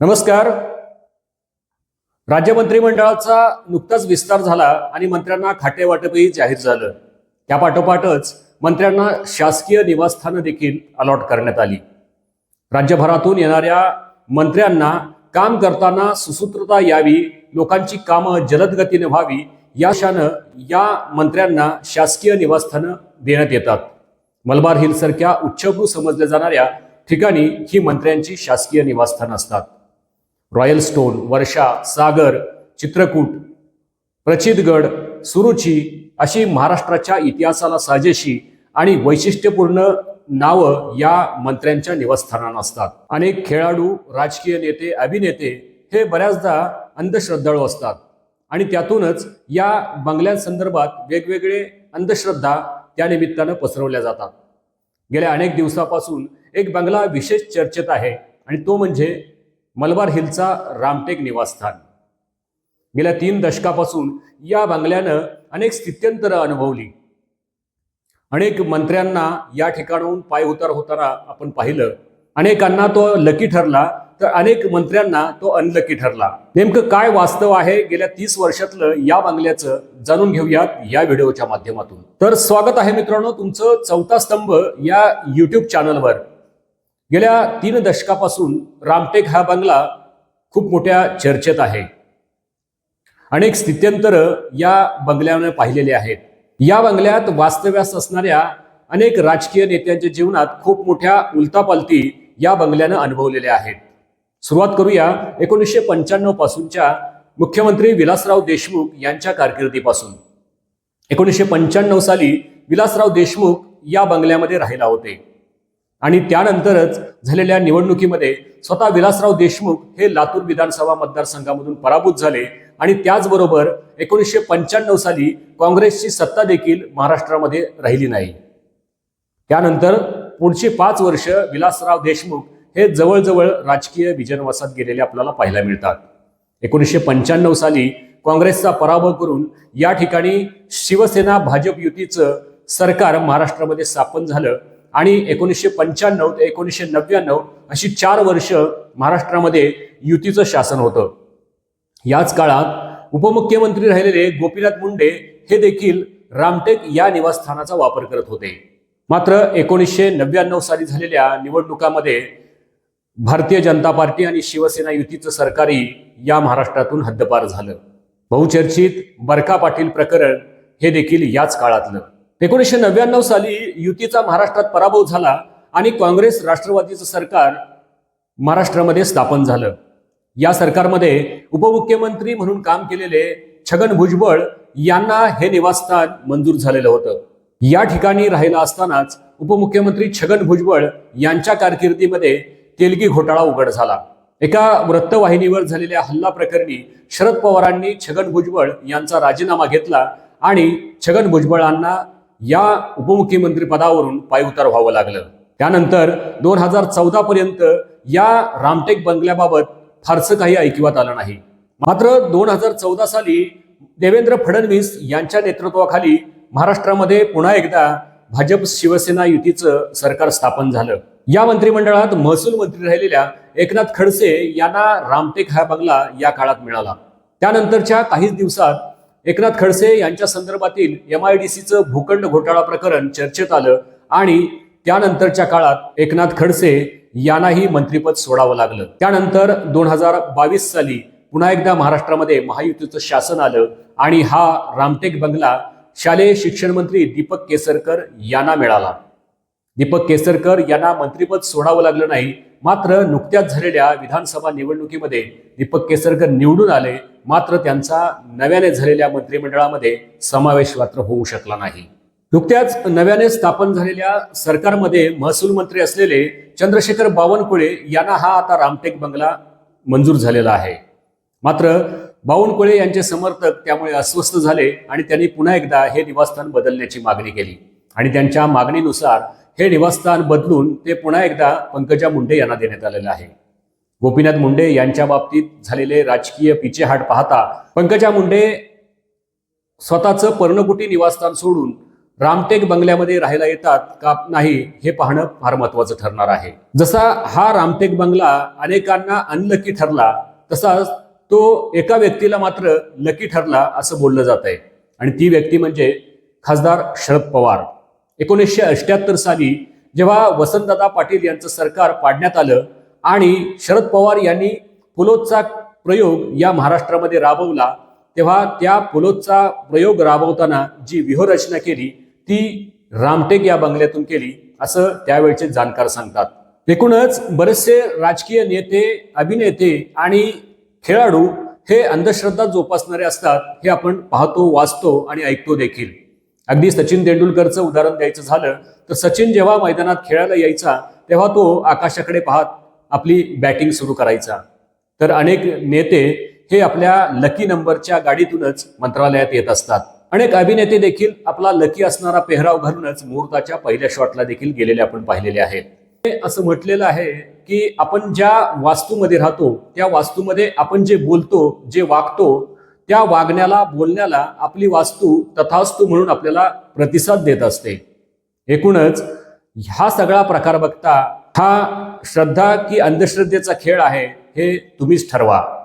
नमस्कार. राज्य मंत्रिमंडळाचा नुकताच विस्तार झाला आणि मंत्र्यांना खाटे वाटपही जाहीर झालं. त्या पाठोपाठच मंत्र्यांना शासकीय निवासस्थानं देखील अलॉट करण्यात आली. राज्यभरातून येणाऱ्या मंत्र्यांना काम करताना सुसूत्रता यावी लोकांची कामं जलद गतीने व्हावी याशानं या मंत्र्यांना शासकीय निवासस्थानं देण्यात येतात. मलबार हिल सारख्या समजल्या जाणाऱ्या ठिकाणी ही मंत्र्यांची शासकीय निवासस्थानं असतात. रॉयल स्टोन वर्षा सागर चित्रकूट प्रचितगड सुरुची अशी महाराष्ट्राच्या इतिहासाला साजेशी आणि वैशिष्ट्यपूर्ण नावं या मंत्र्यांच्या निवासस्थानांना असतात. अनेक खेळाडू राजकीय नेते अभिनेते हे बऱ्याचदा अंधश्रद्धाळू असतात. आणि त्यातूनच या बंगल्यांसंदर्भात वेगवेगळे अंधश्रद्धा त्या निमित्तानं पसरवल्या जातात. गेल्या अनेक दिवसापासून एक बंगला विशेष चर्चेत आहे आणि तो म्हणजे मलबार हिलचा रामटेक निवासस्थान. गेल्या तीन दशकापासून या बंगल्यानं अनेक स्थित्यंतरं अनुभवली. अनेक मंत्र्यांना या ठिकाणाहून पाय उतार होताना आपण पाहिलं. अनेकांना तो लकी ठरला तर अनेक मंत्र्यांना तो अनलकी ठरला. नेमकं काय वास्तव आहे गेल्या तीस वर्षातलं या बंगल्याचं जाणून घेऊयात या व्हिडिओच्या माध्यमातून. तर स्वागत आहे मित्रांनो तुमचं चौथा स्तंभ या युट्यूब चॅनलवर गेल्या तीन दशकापासून रामटेक हा बंगला खूप मोठ्या चर्चेत आहे. अनेक स्थित्यंतर या बंगल्याने पाहिलेले आहेत. या बंगल्यात वास्तव्यास असणाऱ्या अनेक राजकीय नेत्यांच्या जीवनात खूप मोठ्या उलतापालती या बंगल्यानं अनुभवलेल्या आहेत. सुरुवात करूया एकोणीसशे पंच्याण्णव पासूनच्या मुख्यमंत्री विलासराव देशमुख यांच्या कारकिर्दीपासून. एकोणीसशे पंच्याण्णव साली विलासराव देशमुख या बंगल्यामध्ये राहिला होते. आणि त्यानंतरच झालेल्या निवडणुकीमध्ये स्वतः विलासराव देशमुख हे लातूर विधानसभा मतदारसंघामधून पराभूत झाले आणि त्याचबरोबर एकोणीसशे पंच्याण्णव साली काँग्रेसची सत्ता देखील महाराष्ट्रामध्ये राहिली नाही. त्यानंतर पुढची पाच वर्ष विलासराव देशमुख हे जवळजवळ राजकीय विजनवासात गेलेले आपल्याला पाहायला मिळतात. एकोणीसशे पंच्याण्णव साली काँग्रेसचा पराभव करून या ठिकाणी शिवसेना भाजप युतीचं सरकार महाराष्ट्रामध्ये स्थापन झालं. आणि एकोणीसशे पंच्याण्णव ते एकोणीसशे नव्याण्णव अशी चार वर्ष महाराष्ट्रामध्ये युतीचं शासन होतं. याच काळात उपमुख्यमंत्री राहिलेले गोपीनाथ मुंडे हे देखील रामटेक या निवासस्थानाचा वापर करत होते. मात्र एकोणीसशे नव्याण्णव साली झालेल्या निवडणुकामध्ये भारतीय जनता पार्टी आणि शिवसेना युतीचं सरकारही या महाराष्ट्रातून हद्दपार झालं. बहुचर्चित बरका पाटील प्रकरण हे देखील याच काळातलं. एकोणीसशे नव्याण्णव साली युतीचा महाराष्ट्रात पराभव झाला आणि काँग्रेस राष्ट्रवादीचं सरकार महाराष्ट्रामध्ये स्थापन झालं. या सरकारमध्ये उपमुख्यमंत्री म्हणून काम केलेले छगन भुजबळ यांना हे निवासस्थान मंजूर झालेलं होतं. या ठिकाणी राहिला असतानाच उपमुख्यमंत्री छगन भुजबळ यांच्या कारकिर्दीमध्ये तेलगी घोटाळा उघड झाला. एका वृत्तवाहिनीवर झालेल्या हल्ला प्रकरणी शरद पवारांनी छगन भुजबळ यांचा राजीनामा घेतला आणि छगन भुजबळांना या उपमुख्यमंत्री पदावरून पायउतार व्हावं लागलं. त्यानंतर दोन हजार चौदा पर्यंत या रामटेक बंगल्याबाबत फारसं काही ऐकिवात आलं नाही. मात्र दोन हजार चौदा साली देवेंद्र फडणवीस यांच्या नेतृत्वाखाली महाराष्ट्रामध्ये पुन्हा एकदा भाजप शिवसेना युतीचं सरकार स्थापन झालं. या मंत्रिमंडळात महसूल मंत्री राहिलेल्या एकनाथ खडसे यांना रामटेक हा बंगला या काळात मिळाला. त्यानंतरच्या काहीच दिवसात एकनाथ खडसे यांच्या संदर्भातील एम आय डी सीचं भूखंड घोटाळा प्रकरण चर्चेत आलं आणि त्यानंतरच्या काळात एकनाथ खडसे यांनाही मंत्रिपद सोडावं लागलं. त्यानंतर दोन हजार बावीस साली पुन्हा एकदा महाराष्ट्रामध्ये महायुतीचं शासन आलं आणि हा रामटेक बंगला शालेय शिक्षण मंत्री दीपक केसरकर यांना मिळाला. दीपक केसरकर यांना मंत्रिपद सोडावं लागलं नाही मात्र नुकत्याच झालेल्या विधानसभा निवडणुकीमध्ये दीपक केसरकर निवडून आले मात्र त्यांचा नव्याने झालेल्या मंत्रिमंडळामध्ये समावेश मात्र होऊ शकला नाही. नुकत्याच नव्याने स्थापन झालेल्या सरकारमध्ये महसूल मंत्री असलेले चंद्रशेखर बावनकुळे यांना हा आता रामटेक बंगला मंजूर झालेला आहे. मात्र बावनकुळे यांचे समर्थक त्यामुळे अस्वस्थ झाले आणि त्यांनी पुन्हा एकदा हे निवासस्थान बदलण्याची मागणी केली. आणि त्यांच्या मागणीनुसार हे निवासस्थान बदलून ते पुन्हा एकदा पंकजा मुंडे यांना देण्यात आलेलं आहे. गोपीनाथ मुंडे यांच्या बाबतीत झालेले राजकीय पिचेहाट पाहता पंकजा मुंडे स्वतःचं पर्णकुटी निवासस्थान सोडून रामटेक बंगल्यामध्ये राहायला येतात का नाही हे पाहणं फार महत्वाचं ठरणार आहे. जसा हा रामटेक बंगला अनेकांना अनलकी ठरला तसाच तो एका व्यक्तीला मात्र लकी ठरला असं बोललं जात आहे. आणि ती व्यक्ती म्हणजे खासदार शरद पवार. एकोणीसशे अठ्याहत्तर साली जेव्हा वसंतदादा पाटील यांचं सरकार पाडण्यात आलं आणि शरद पवार यांनी पुलोदचा प्रयोग या महाराष्ट्रामध्ये राबवला तेव्हा त्या पुलोदचा प्रयोग राबवताना जी व्यूहरचना केली ती रामटेक या बंगल्यातून केली असं त्यावेळचे जाणकार सांगतात. एकूणच बरेचसे राजकीय नेते अभिनेते आणि खेळाडू हे अंधश्रद्धा जोपासणारे असतात हे आपण पाहतो वाचतो आणि ऐकतो देखील. अगदी सचिन तेंडुलकरचं उदाहरण द्यायचं झालं तर सचिन जेव्हा मैदानात खेळायला यायचा तेव्हा तो आकाशाकडे पाहत आपली बॅटिंग सुरू करायचा. तर अनेक नेते हे आपल्या लकी नंबरच्या गाडीतूनच मंत्रालयात येत असतात. अनेक अभिनेते देखील आपला लकी असणारा पेहराव घालूनच मुहूर्ताच्या पहिल्या शॉटला देखील गेलेले आपण पाहिलेले आहेत हे असं म्हटलेलं आहे की आपण ज्या वास्तूमध्ये राहतो त्या वास्तूमध्ये आपण जे बोलतो जे वागतो त्या वागण्याला बोलण्याला आपली वास्तू तथास्तू म्हणून आपल्याला प्रतिसाद देत असते. एकूणच ह्या सगळा प्रकार बघता हा श्रद्धा की अंधश्रद्धेचा खेळ आहे हे तुम्हीच ठरवा.